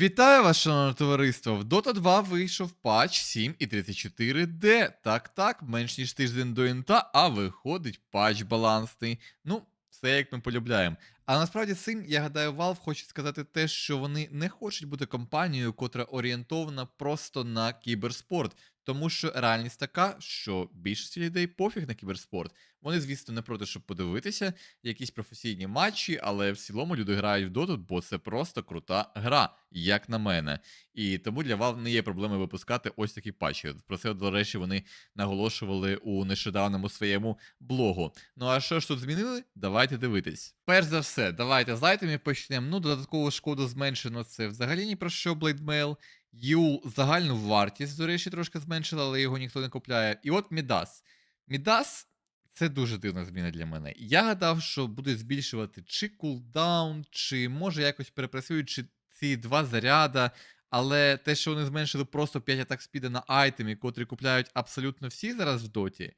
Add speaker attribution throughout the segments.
Speaker 1: Вітаю вас, шановне товариство! В Dota 2 вийшов патч 7.34D. Так, так, менш ніж тиждень до інта, а виходить патч балансний. Ну, все як ми полюбляємо. А насправді цим, я гадаю, Valve хоче сказати те, що вони не хочуть бути компанією, котра орієнтована просто на кіберспорт. Тому що реальність така, що більшості людей пофіг на кіберспорт. Вони, звісно, не проти, щоб подивитися якісь професійні матчі, але в цілому люди грають в доту, бо це просто крута гра, як на мене. І тому для Valve не є проблеми випускати ось такі патчі. Про це, до речі, вони наголошували у нещодавному своєму блогу. Ну а що ж тут змінили? Давайте дивитись. Перш за все, давайте з лайтами почнемо. Ну, додаткову шкоду зменшено це взагалі ні про що Блейдмейл. Юл загальну вартість, до речі, трошки зменшила, але його ніхто не купляє. І от Мідас. Мідас це дуже дивна зміна для мене. Я гадав, що будуть збільшувати чи кулдаун, чи може якось перепрацюють чи ці два заряда. Але те, що вони зменшили просто 5 атак спіда на айтемі, котрі купляють абсолютно всі зараз в доті,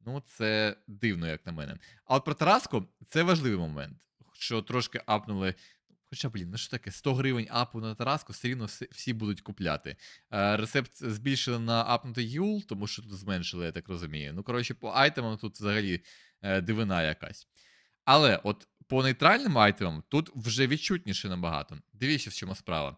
Speaker 1: ну це дивно, як на мене. А от про Тараску це важливий момент, що трошки апнули. Хоча, блін, ну що таке, 100 гривень апу на Тараску, все рівно всі- будуть купляти. Е, рецепт збільшили на апнутий юл, тому що тут зменшили, я так розумію. Ну, коротше, по айтемам тут взагалі е, дивина якась. Але от по нейтральним айтемам тут вже відчутніше набагато. Дивіться, в чому справа.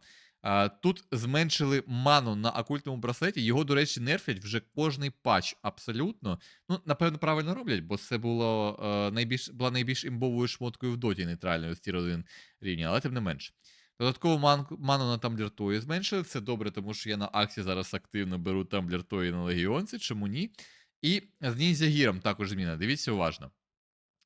Speaker 1: Тут зменшили ману на окультному браслеті. Його, до речі, нерфять вже кожний патч абсолютно. Ну, напевно, правильно роблять, бо це було е, найбільш була найбільш імбовою шмоткою в доті нейтральною з тір 1 рівня, але тим не менше. Додатково ман, ману на Тамблер Тої зменшили. Це добре, тому що я на Аксі зараз активно беру Тамблер Тої на Легіонці, чому ні? І з Ніндзя Гіром також зміна. Дивіться уважно.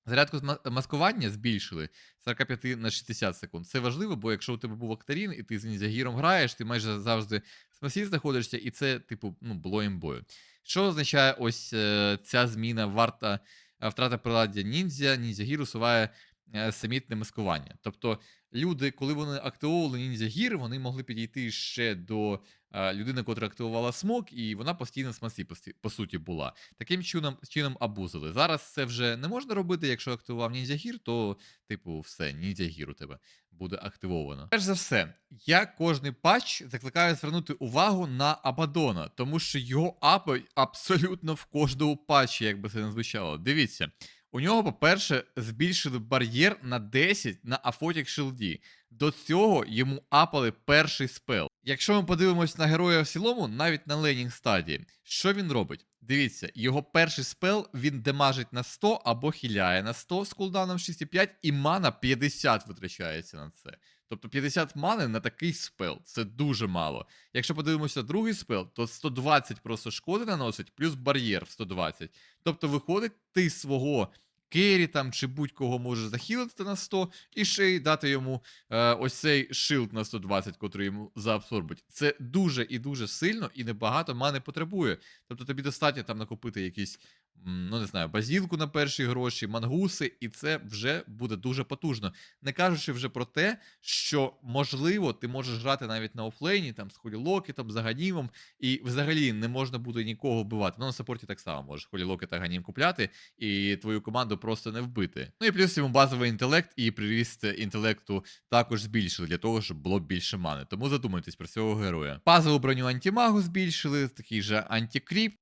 Speaker 1: Зарядку з ма- маскування збільшили з 45 на 60 секунд. Це важливо, бо якщо у тебе був Октарін, і ти з Ніндзягіром граєш, ти майже завжди в смасі знаходишся, і це, типу, ну, було імбою. Що означає ось е, ця зміна варта е, втрата приладдя ніндзя, ніндзягір усуває е, самітне маскування. Тобто люди, коли вони активовували ніндзягір, вони могли підійти ще до людини, котра активувала смок, і вона постійно в смасі, по суті, була. Таким чином, чином абузили. Зараз це вже не можна робити. Якщо активував ніндзягір, то, типу, все, ніндзягір у тебе буде активовано. Перш за все, я кожний патч закликаю звернути увагу на Абадона, тому що його апають абсолютно в кожному патчі, як би це не звучало. Дивіться. У нього, по-перше, збільшили бар'єр на 10 на Афотік Шилді. До цього йому апали перший спел. Якщо ми подивимось на героя в цілому, навіть на Ленінг стадії, що він робить? Дивіться, його перший спел він демажить на 100 або хіляє на 100 з кулданом 6,5, і мана 50 витрачається на це. Тобто 50 мани на такий спел це дуже мало. Якщо подивимося другий спел, то 120 просто шкоди наносить, плюс бар'єр в 120. Тобто, виходить, ти свого Керрі там чи будь-кого може захилити на 100 і ще й дати йому е, ось цей шилд на 120, котрий йому заабсорбить. Це дуже і дуже сильно і небагато мани потребує. Тобто тобі достатньо там накопити якісь, ну не знаю, базілку на перші гроші, мангуси, і це вже буде дуже потужно. Не кажучи вже про те, що можливо ти можеш грати навіть на офлейні, там з холілокетом, з аганімом, і взагалі не можна буде нікого вбивати. Ну на саппорті так само можеш холілокет аганім купляти, і твою команду просто не вбити. Ну і плюс йому базовий інтелект і приріст інтелекту також збільшили для того, щоб було більше мани. Тому задумайтесь про цього героя. Базову броню антимагу збільшили, такий же антикріп.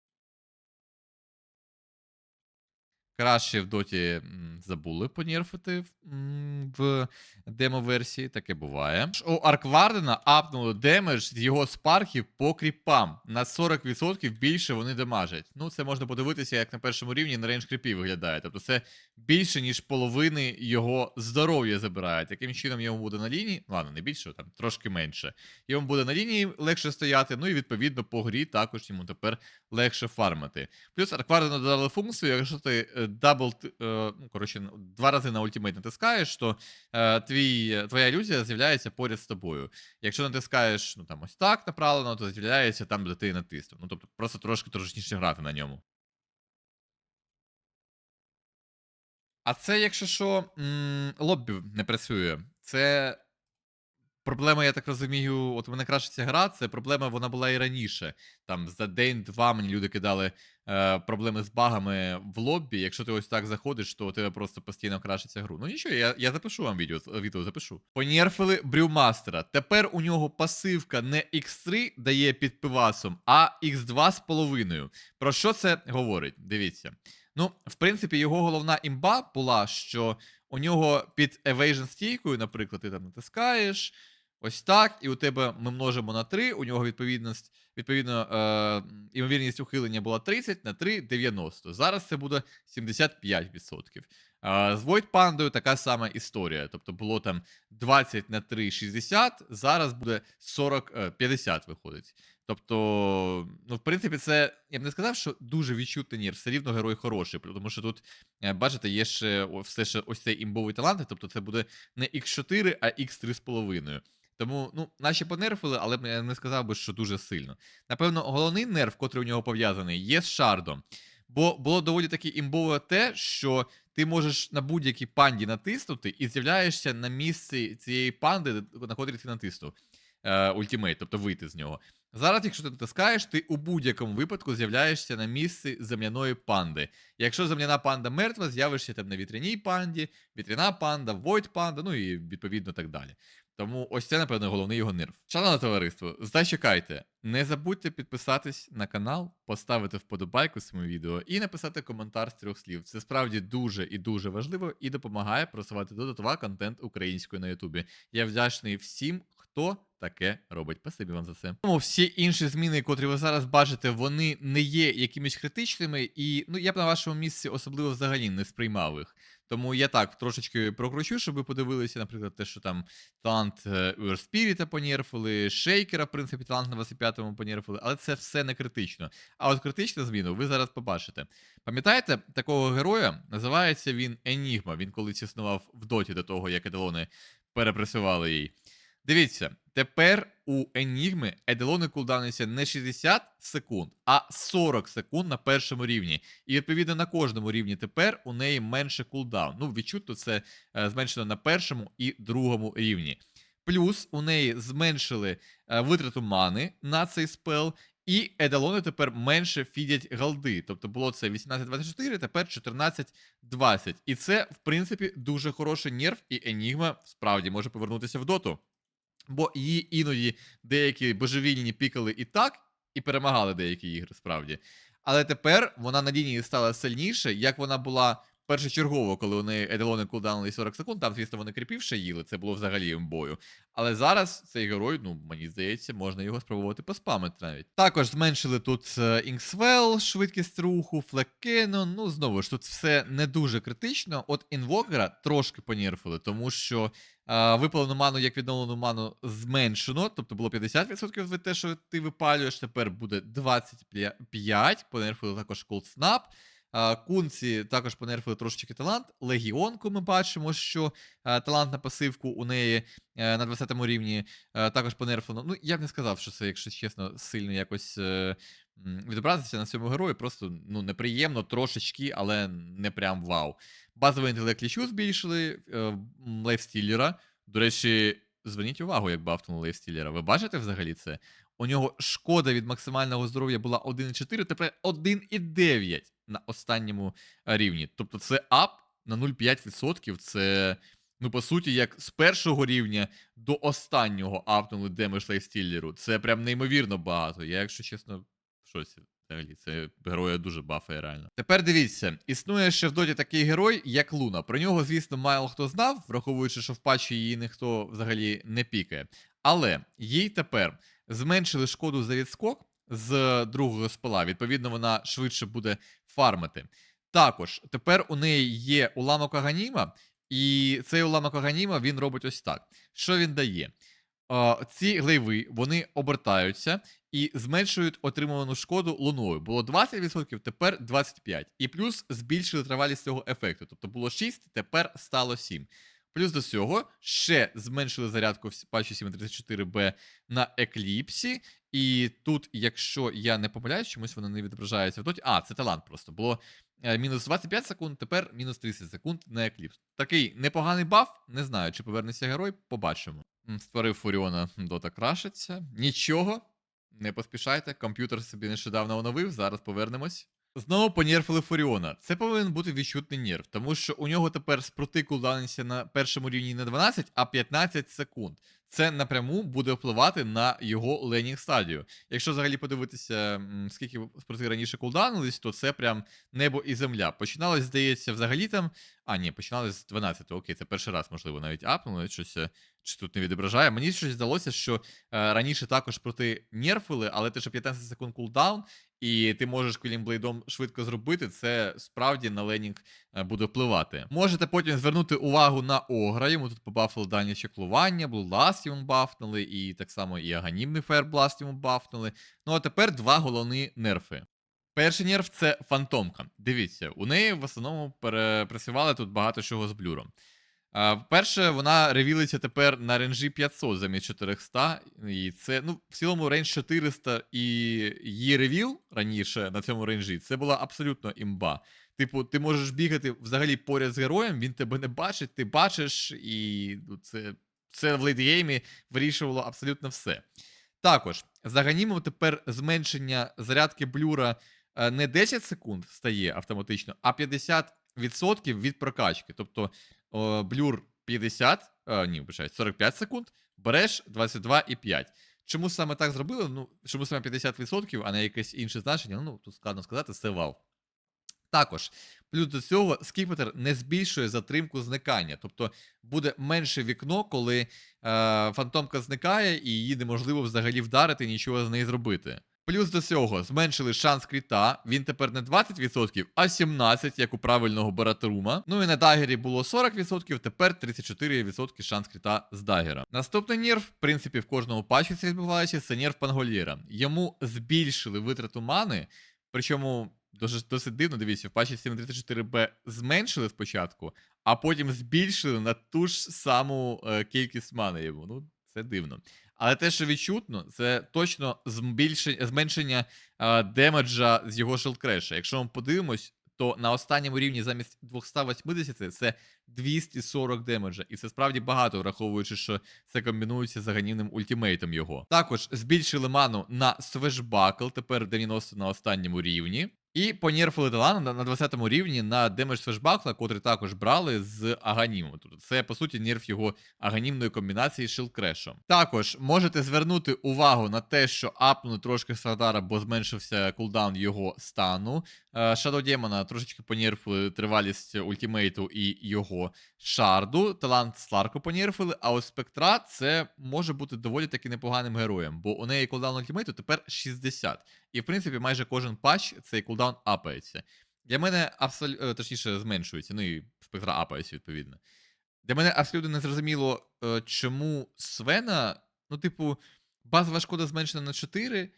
Speaker 1: Краще в доті забули понерфити м, в демо-версії, таке буває. У Арквардена апнули демедж з його спархів по кріпам. На 40% більше вони демажать. Ну, це можна подивитися, як на першому рівні на рейндж кріпів виглядає. Тобто це більше, ніж половини його здоров'я забирає. Таким чином йому буде на лінії. Ладно, не більше, там трошки менше. Йому буде на лінії легше стояти, ну і відповідно по грі також йому тепер легше фармити. Плюс Арквардену додали функцію, якщо ти е, дабл, е, ну, коротше, два рази на ультимейт натискаєш, то е, твій, твоя ілюзія з'являється поряд з тобою. Якщо натискаєш ну, там, ось так направлено, то з'являється там, де ти натиснув. Ну, тобто просто трошки трошніше грати на ньому. А це, якщо що, лоббі не працює. Це проблема, я так розумію, от мене кращиться гра, це проблема, вона була і раніше. Там за день-два мені люди кидали е, проблеми з багами в лоббі. Якщо ти ось так заходиш, то у тебе просто постійно крашиться гру. Ну нічого, я, я запишу вам відео, відео запишу. Понерфили брюмастера. Тепер у нього пасивка не X3 дає під пивасом, а X2 з половиною. Про що це говорить? Дивіться. Ну, в принципі, його головна імба була, що у нього під evasion стійкою, наприклад, ти там натискаєш. Ось так, і у тебе ми множимо на 3, у нього відповідність, відповідно, е, імовірність ухилення була 30 на 3 90. Зараз це буде 75%. Е, з Void Пандою така сама історія. Тобто було там 20 на 3 60, зараз буде 40, е, 50 виходить. Тобто, ну, в принципі, це я б не сказав, що дуже відчутний нір, все рівно герой хороший, тому що тут, е, бачите, є ще все ще ось цей імбовий талант, тобто це буде не X4, а X3,5. Тому, ну, наші понерфили, але я не сказав би, що дуже сильно. Напевно, головний нерв, котрий у нього пов'язаний, є з шардом. Бо було доволі таки імбове те, що ти можеш на будь-якій панді натиснути і з'являєшся на місці цієї панди, на котрій ти натиснув е, ультимейт, тобто вийти з нього. Зараз, якщо ти натискаєш, ти у будь-якому випадку з'являєшся на місці земляної панди. Якщо земляна панда мертва, з'явишся там на вітряній панді, вітряна панда, Void панда, ну і відповідно так далі. Тому ось це, напевно, головний його нерв. Шановне товариство, зачекайте. Не забудьте підписатись на канал, поставити вподобайку цьому відео і написати коментар з трьох слів. Це справді дуже і дуже важливо і допомагає просувати додатова контент українською на Ютубі. Я вдячний всім, хто таке робить. Спасибі вам за це. Тому всі інші зміни, котрі ви зараз бачите, вони не є якимись критичними, і ну я б на вашому місці особливо взагалі не сприймав їх. Тому я так трошечки прокручу, щоб ви подивилися, наприклад, те, що там талант е, Uer понерфили, Шейкера, в принципі, талант на 25-му понерфили, але це все не критично. А от критичну зміну ви зараз побачите. Пам'ятаєте, такого героя називається він Енігма. Він колись існував в доті до того, як еделони перепресували її. Дивіться, тепер у Енігми еделони кулдаунуються не 60 секунд, а 40 секунд на першому рівні. І відповідно на кожному рівні тепер у неї менше кулдаун. Ну, відчутно це е, зменшено на першому і другому рівні. Плюс у неї зменшили е, витрату мани на цей спел, і еделони тепер менше фідять голди. Тобто було це 18-24, тепер 14-20. І це, в принципі, дуже хороший нерв, і Енігма справді може повернутися в доту. Бо її іноді деякі божевільні пікали і так, і перемагали деякі ігри, справді. Але тепер вона на лінії стала сильніше, як вона була першочергово, коли неї еделони кулдаунули 40 секунд. Там, звісно, вони кріпівше їли, це було взагалі імбою. Але зараз цей герой, ну мені здається, можна його спробувати поспамити навіть. Також зменшили тут Інксвел, швидкість руху, флеккенон. Ну знову ж тут все не дуже критично. От інвокера трошки понерфили, тому що е, випалену ману як відновлену ману зменшено, тобто було 50% від те, що ти випалюєш, тепер буде 25%. понерфили також. Е, Кунці також понерфили трошечки талант. Легіонку ми бачимо, що е, талант на пасивку у неї е, на 20 рівні е, також понерфлено. Ну, я б не сказав, що це, якщо чесно, сильно якось відобразиться на цьому герої. Просто ну, неприємно, трошечки, але не прям вау. Базовий інтелект лічу збільшили, лейфстілера. До речі, зверніть увагу, як бафтнули лейфстілера. Ви бачите взагалі це? У нього шкода від максимального здоров'я була 1,4, тепер 1,9 на останньому е, рівні. Тобто це ап на 0,5%. Це, ну, по суті, як з першого рівня до останнього апнули демедж лейфстілеру. Це прям неймовірно багато. Я, якщо чесно, в шоці. Взагалі, це героя дуже бафає реально. Тепер дивіться, існує ще в доті такий герой, як Луна. Про нього, звісно, мало хто знав, враховуючи, що в патчі її ніхто взагалі не пікає. Але їй тепер зменшили шкоду за відскок з другого спала. Відповідно, вона швидше буде фармити. Також тепер у неї є уламок Аганіма, і цей уламок Аганіма він робить ось так. Що він дає? Ці глейви вони обертаються і зменшують отримувану шкоду луною. Було 20%, тепер 25%. І плюс збільшили тривалість цього ефекту. Тобто було 6, тепер стало 7. Плюс до цього ще зменшили зарядку в патчі 734B на екліпсі. І тут, якщо я не помиляюсь, чомусь воно не відображається в. А, це талант просто. Було е, мінус 25 секунд, тепер мінус 30 секунд на екліпс. Такий непоганий баф, не знаю, чи повернеться герой, побачимо. Створив Фуріона, дота крашиться. Нічого, не поспішайте, комп'ютер собі нещодавно оновив, зараз повернемось. Знову понерфили Фуріона. Це повинен бути відчутний нерв, тому що у нього тепер спроти кулдауниться на першому рівні не 12, а 15 секунд. Це напряму буде впливати на його ленінг стадію. Якщо взагалі подивитися, скільки спроти раніше кулданулись, то це прям небо і земля. Починалось, здається, взагалі там. А, ні, починалось з 12, окей, це перший раз, можливо, навіть апнули, щось е, чи тут не відображає. Мені щось здалося, що е, раніше також проти нерфили, але те, що 15 секунд кулдаун, і ти можеш квілімблейдом швидко зробити, це справді на ленінг е, буде впливати. Можете потім звернути увагу на Огра, йому тут побафили дальнє чеклування, Блулас йому бафнули, і так само і Аганімний Фаербласт йому бафнули. Ну а тепер два головні нерфи. Перший нерв це фантомка. Дивіться, у неї в основному перепрацювали тут багато чого з блюром. Перше, вона ревілиться тепер на ренжі 500 замість 400. І це, ну, в цілому рейндж 400 і її ревіл раніше на цьому рейнджі, це була абсолютно імба. Типу, ти можеш бігати взагалі поряд з героєм, він тебе не бачить, ти бачиш, і ну, це, це в лейтгеймі вирішувало абсолютно все. Також за тепер зменшення зарядки блюра е, не 10 секунд стає автоматично, а 50% від прокачки. Тобто о, блюр 50, е, ні, вибачаю, 45 секунд, береш 22,5. Чому саме так зробили? Ну, чому саме 50%, а не якесь інше значення? Ну, тут складно сказати, це вал. Також, плюс до цього, скіпетр не збільшує затримку зникання. Тобто буде менше вікно, коли е, фантомка зникає, і її неможливо взагалі вдарити, нічого з неї зробити. Плюс до цього зменшили шанс кріта. Він тепер не 20%, а 17%, як у правильного Баратрума. Ну і на дагері було 40%, тепер 34% шанс кріта з дагера. Наступний нерв, в принципі, в кожному патчі це відбувається, це нерв Пангольєра. Йому збільшили витрату мани, причому. Досить дивно, дивіться, в патчі 734B зменшили спочатку, а потім збільшили на ту ж саму е, кількість мани йому. Ну, це дивно. Але те, що відчутно, це точно збільшення, зменшення е, демеджа з його шилдкреша. Якщо ми подивимось, то на останньому рівні замість 280 це 240 демеджа. І це справді багато, враховуючи, що це комбінується з аганівним ультимейтом його. Також збільшили ману на свежбакл, тепер 90 на останньому рівні. І понірфили талану на, 20-му рівні на демедж свежбакла, котрий також брали з Аганімом. Тобто це, по суті, нерф його аганімної комбінації з шилкрешом. Також можете звернути увагу на те, що апнули трошки Сардара, бо зменшився кулдаун його стану. Shadow Демона трошечки понерфили тривалість ультимейту і його шарду. Талант Сларку понерфили, а ось спектра це може бути доволі таки непоганим героєм, бо у неї кулдаун ультимейту тепер 60. І, в принципі, майже кожен патч цей кулдаун апається. Для мене абсолютно точніше зменшується, ну і спектра апається, відповідно. Для мене абсолютно не зрозуміло, е, чому Свена, ну, типу, базова шкода зменшена на 4.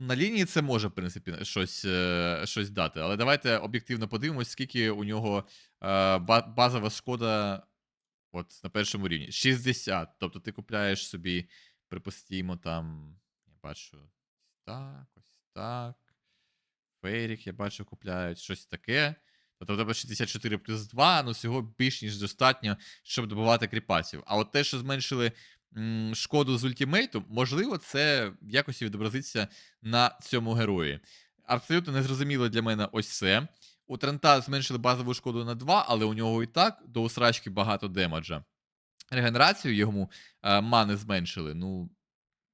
Speaker 1: На лінії це може, в принципі, щось е, щось дати. Але давайте об'єктивно подивимось, скільки у нього е, базова шкода от, на першому рівні. 60. Тобто ти купляєш собі, припустімо, там. Я бачу. Так, ось так. Фейрік, я бачу, купляють щось таке. Тобто тебе 64 плюс 2, ну всього більш ніж достатньо, щоб добувати кріпасів. А от те, що зменшили шкоду з ультимейту, можливо, це в якості відобразиться на цьому герої. Абсолютно незрозуміло для мене ось це. У Трента зменшили базову шкоду на 2, але у нього і так до усрачки багато демеджа. Регенерацію йому е, мани зменшили. Ну,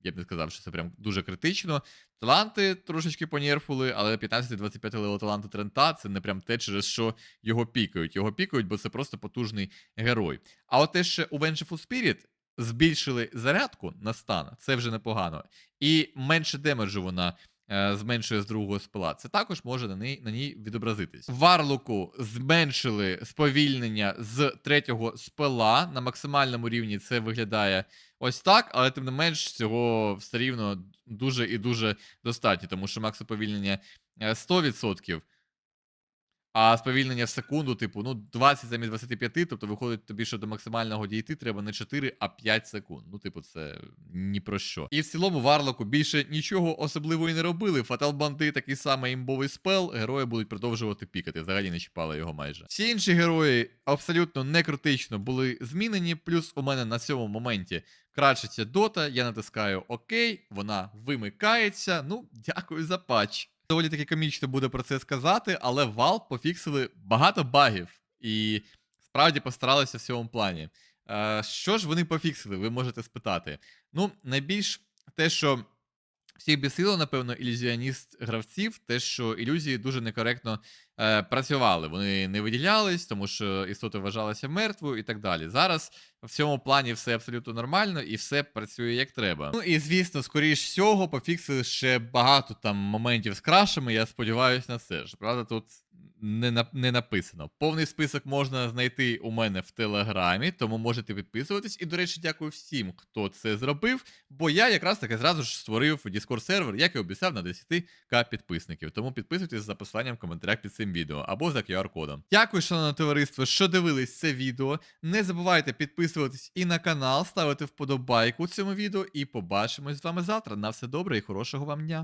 Speaker 1: я б не сказав, що це прям дуже критично. Таланти трошечки понерфули, але 15-25 левел таланту Трента це не прям те, через що його пікають. Його пікають, бо це просто потужний герой. А от те, що у Vengeful Spirit збільшили зарядку на стан, це вже непогано. І менше демеджу вона е, зменшує з другого спила. Це також може на ній, на ній відобразитись. Варлоку зменшили сповільнення з третього спила. На максимальному рівні це виглядає ось так, але тим не менш цього все рівно дуже і дуже достатньо, тому що макс уповільнення е, 100%. А сповільнення в секунду, типу, ну 20 замість 25, тобто виходить тобі, що до максимального дійти треба не 4, а 5 секунд. Ну, типу, це ні про що. І в цілому Варлоку більше нічого особливого і не робили. Фатал банди такий самий імбовий спел, герої будуть продовжувати пікати. Взагалі не чіпали його майже. Всі інші герої абсолютно не критично були змінені. Плюс у мене на цьому моменті крачиться дота, я натискаю ОК, вона вимикається. Ну, дякую за патч. Доволі таки комічно буде про це сказати, але Valve пофіксили багато багів і справді постаралися в цьому плані. Е, що ж вони пофіксили, ви можете спитати. Ну, найбільш те, що всіх бісило, напевно, ілюзіоніст гравців, те, що ілюзії дуже некоректно е, працювали. Вони не виділялись, тому що істота вважалася мертвою і так далі. Зараз в цьому плані все абсолютно нормально і все працює як треба. Ну і звісно, скоріш всього, пофіксили ще багато там моментів з крашами. Я сподіваюся на це ж. Правда, тут не, на- не написано. Повний список можна знайти у мене в телеграмі, тому можете підписуватись. І, до речі, дякую всім, хто це зробив. Бо я якраз таки зразу ж створив Discord сервер, як і обіцяв, на 10к підписників. Тому підписуйтесь за посиланням в коментарях під цим відео або за QR-кодом. Дякую, шановне товариство, що дивились це відео. Не забувайте підписуватись і на канал, ставити вподобайку цьому відео. І побачимось з вами завтра. На все добре і хорошого вам дня.